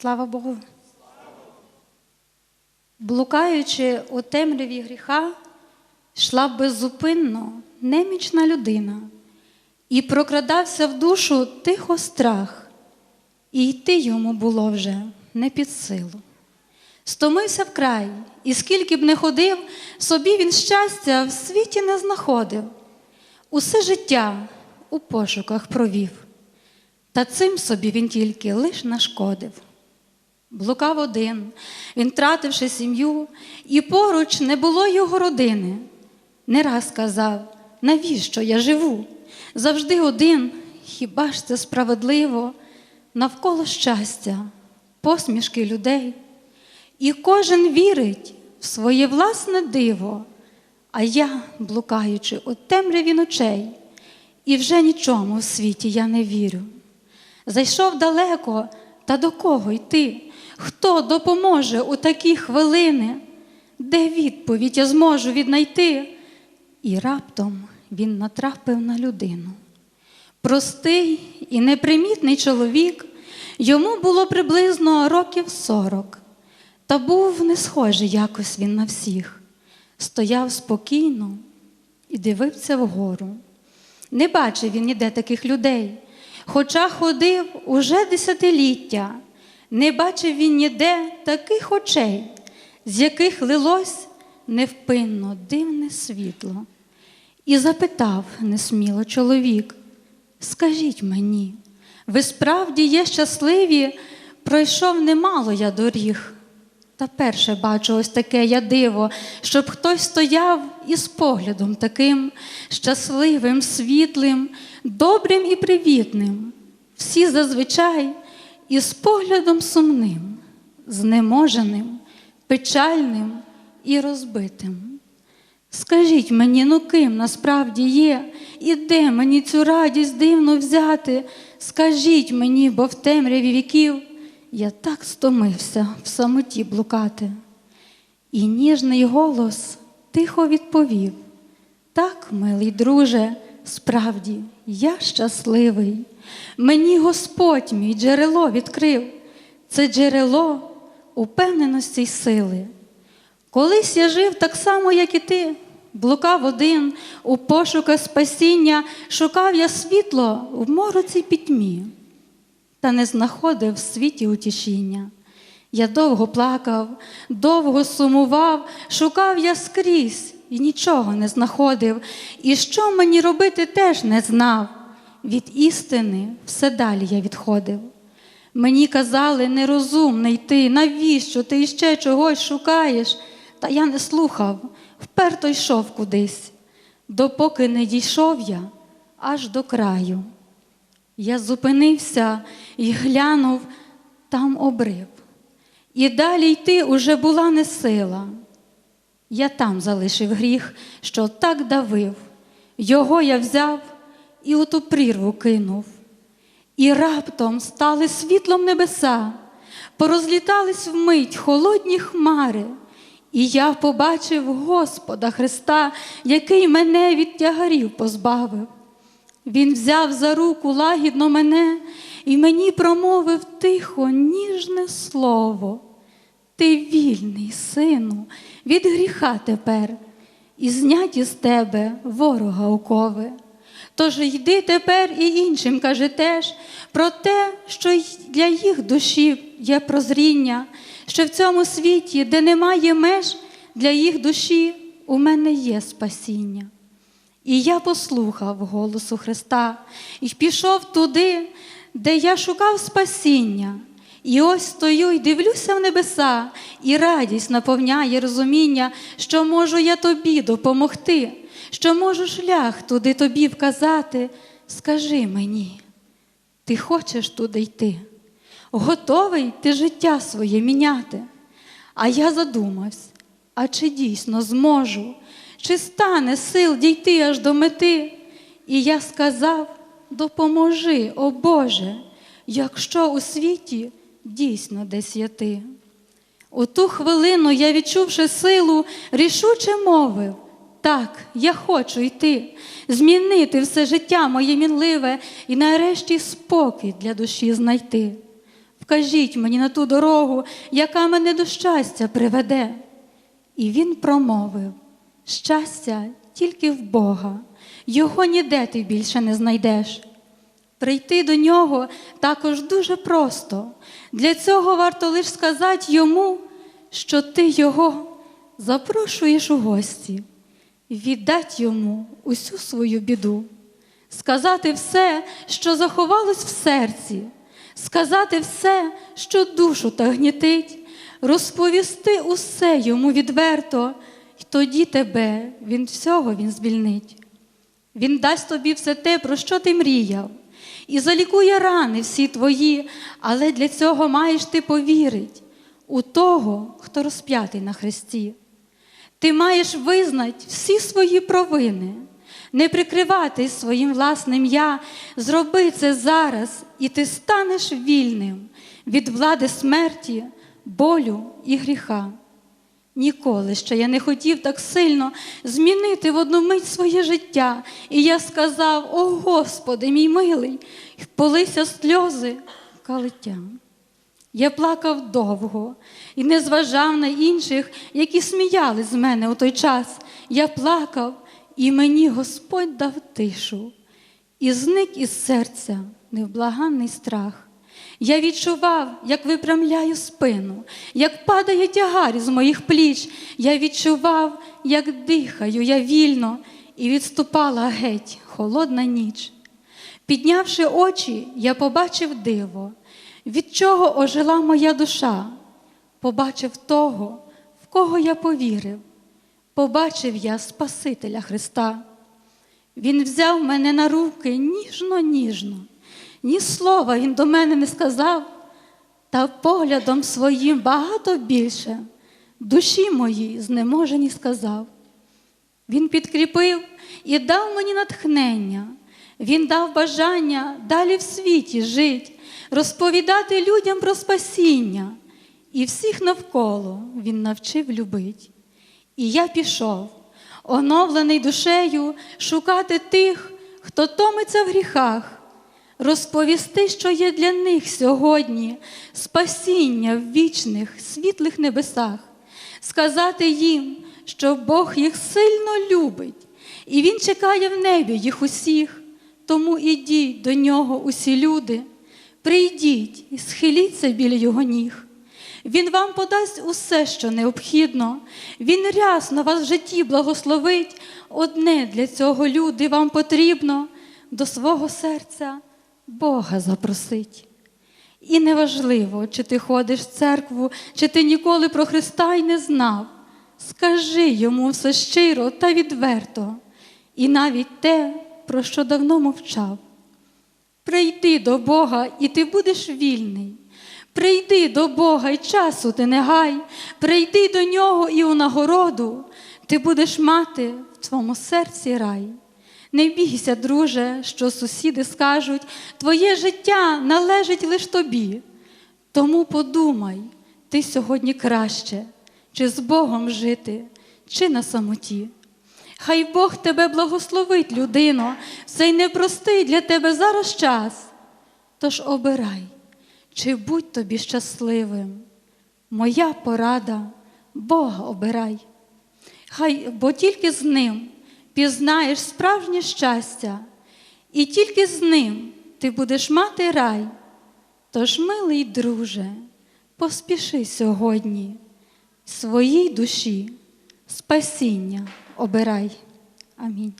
Слава Богу. Блукаючи у темряві гріха, йшла беззупинно немічна людина, і прокрадався в душу тихо страх, і йти йому було вже не під силу. Стомився вкрай, і скільки б не ходив, собі він щастя в світі не знаходив. Усе життя у пошуках провів, та цим собі він тільки лиш нашкодив. Блукав один, він тративши сім'ю, і поруч не було його родини. Не раз казав, навіщо я живу? Завжди один, хіба ж це справедливо, навколо щастя, посмішки людей. І кожен вірить в своє власне диво, а я, блукаючи у темряві ночей, і вже нічому в світі я не вірю. Зайшов далеко, та до кого йти? Хто допоможе у такі хвилини? Де відповідь я зможу віднайти? І раптом він натрапив на людину. Простий і непримітний чоловік, йому було приблизно років сорок, та був не схожий якось він на всіх. Стояв спокійно і дивився вгору. Не бачив він ніде таких людей, хоча ходив уже десятиліття, не бачив він ніде таких очей, з яких лилось невпинно дивне світло. І запитав несміло чоловік: Скажіть мені, ви справді є щасливі, пройшов немало я доріг. Та перше бачу ось таке я диво, щоб хтось стояв із поглядом таким щасливим, світлим, добрим і привітним. Всі зазвичай із поглядом сумним, знеможеним, печальним і розбитим. Скажіть мені, ну ким насправді є, і де мені цю радість дивно взяти? Скажіть мені, бо в темряві віків я так стомився в самоті блукати. І ніжний голос тихо відповів: Так, милий друже, справді, я щасливий. Мені Господь мій джерело відкрив, це джерело упевненості й сили. Колись я жив так само, як і ти, блукав один у пошуках спасіння, шукав я світло в мороці пітьмі, та не знаходив в світі утішіння. Я довго плакав, довго сумував, шукав я скрізь і нічого не знаходив, і що мені робити теж не знав. Від істини все далі я відходив. Мені казали, нерозумний ти, навіщо ти іще чогось шукаєш? Та я не слухав, вперто йшов кудись, допоки не дійшов я аж до краю. Я зупинився і глянув там обрив. І далі йти уже була не сила. Я там залишив гріх, що так давив. Його я взяв і у прірву кинув. І раптом стали світлом небеса, порозлітались вмить холодні хмари. І я побачив Господа Христа, який мене від тягарів позбавив. Він взяв за руку лагідно мене і мені промовив тихо, ніжне слово. Ти вільний, сину, від гріха тепер, і зняті з тебе ворога окови. Тож йди тепер і іншим каже теж про те, що для їх душі є прозріння, що в цьому світі, де немає меж, для їх душі у мене є спасіння. І я послухав голосу Христа і пішов туди, де я шукав спасіння. І ось стою і дивлюся в небеса, і радість наповняє розуміння, що можу я тобі допомогти, що можу шлях туди тобі вказати. Скажи мені, ти хочеш туди йти? Готовий ти життя своє міняти? А я задумався, а чи дійсно зможу, чи стане сил дійти аж до мети? І я сказав: допоможи, о Боже, якщо у світі дійсно десь є ти. У ту хвилину я, відчувши силу, рішуче мовив. Так, я хочу йти, змінити все життя моє мінливе і нарешті спокій для душі знайти. Вкажіть мені на ту дорогу, яка мене до щастя приведе. І він промовив: щастя тільки в Бога, його ніде ти більше не знайдеш. Прийти до нього також дуже просто. Для цього варто лише сказати йому, що ти його запрошуєш у гості, віддать йому усю свою біду, сказати все, що заховалось в серці, сказати все, що душу та гнітить, розповісти усе йому відверто, і тоді тебе він всього він звільнить. Він дасть тобі все те, про що ти мріяв, і залікує рани всі твої, але для цього маєш ти повірить у того, хто розп'ятий на хресті. Ти маєш визнати всі свої провини, не прикриватись своїм власним я, зроби це зараз, і ти станеш вільним від влади смерті, болю і гріха. Ніколи ще я не хотів так сильно змінити в одну мить своє життя. І я сказав: О Господи, мій милий, полися сльози калиттям. Я плакав довго і не зважав на інших, які сміяли з мене у той час. Я плакав, і мені Господь дав тишу, і зник із серця невблаганний страх. Я відчував, як випрямляю спину, як падає тягар з моїх пліч. Я відчував, як дихаю я вільно, і відступала геть холодна ніч. Піднявши очі, я побачив диво, від чого ожила моя душа, побачив того, в кого я повірив, побачив я Спасителя Христа. Він взяв мене на руки ніжно, ніжно, ні слова він до мене не сказав, та поглядом своїм багато більше. Душі моїй знеможені сказав. Він підкріпив і дав мені натхнення, він дав бажання далі в світі жить, розповідати людям про спасіння, і всіх навколо він навчив любить. І я пішов, оновлений душею, шукати тих, хто томиться в гріхах, розповісти, що є для них сьогодні спасіння в вічних, світлих небесах, сказати їм, що Бог їх сильно любить, і Він чекає в небі їх усіх. Тому ідіть до нього усі люди, прийдіть і схиліться біля його ніг. Він вам подасть усе, що необхідно. Він рясно вас в житті благословить. Одне для цього люди вам потрібно до свого серця Бога запросить. І неважливо, чи ти ходиш в церкву, чи ти ніколи про Христа й не знав. Скажи йому все щиро та відверто, і навіть те, про що давно мовчав. Прийди до Бога, і ти будеш вільний. Прийди до Бога і часу ти не гай, прийди до нього і у нагороду ти будеш мати в твоєму серці рай. Не бійся, друже, що сусіди скажуть, твоє життя належить лиш тобі. Тому подумай, ти сьогодні краще, чи з Богом жити, чи на самоті. Хай Бог тебе благословить, людино, цей непростий для тебе зараз час. Тож обирай, чи будь тобі щасливим. Моя порада, Бога обирай. Хай, бо тільки з ним пізнаєш справжнє щастя, і тільки з ним ти будеш мати рай. Тож, милий друже, поспіши сьогодні своїй душі спасіння обирай. Амінь.